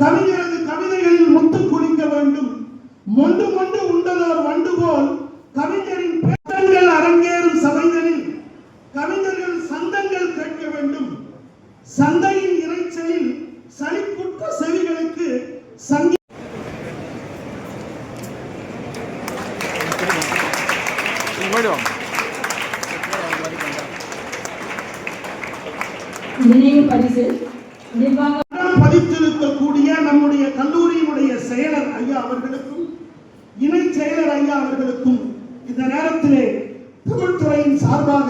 கவிஞரது கவிதைகளில் முத்து குளிக்க வேண்டும். மொண்டு மொண்டு உண்டதோர் வண்டு போல் கவிஞரின் பேட்டங்கள் அரங்கேறும் சபைகளில் கவிஞர்கள் சந்தங்கள் கேட்க வேண்டும். சந்தையின் இறைச்சலில் சலிப்புற்ற செவிகளுக்கு சங்கி நினைவு பரிசு. நிர்வாக நேரத்திலே தமிழ்துறையின் சார்பாக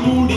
பூடி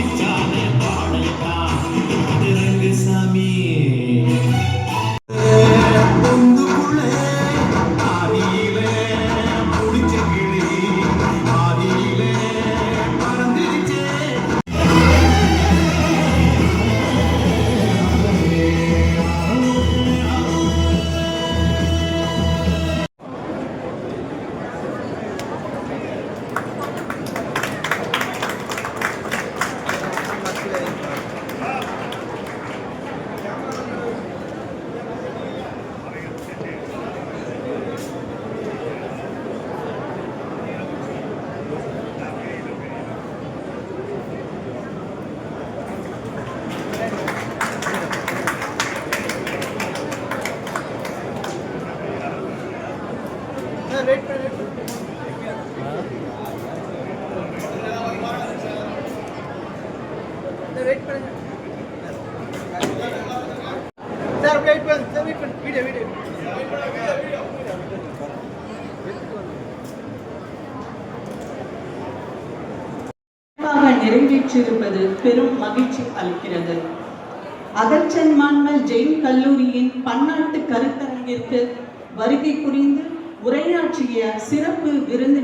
சார் வெயிட் பண்ணு சார் வெயிட் பண்ணு வீடியோ வீடியோ பெரும் மகிழ்ச்சி அளிக்கிறது. அகச்சன்மான்மல் ஜெயின் கல்லூரியின் பன்னாட்டு கருத்தரங்கிற்கு வருகை புரிந்து உரையாற்றிய சிறப்பு விருந்தினர்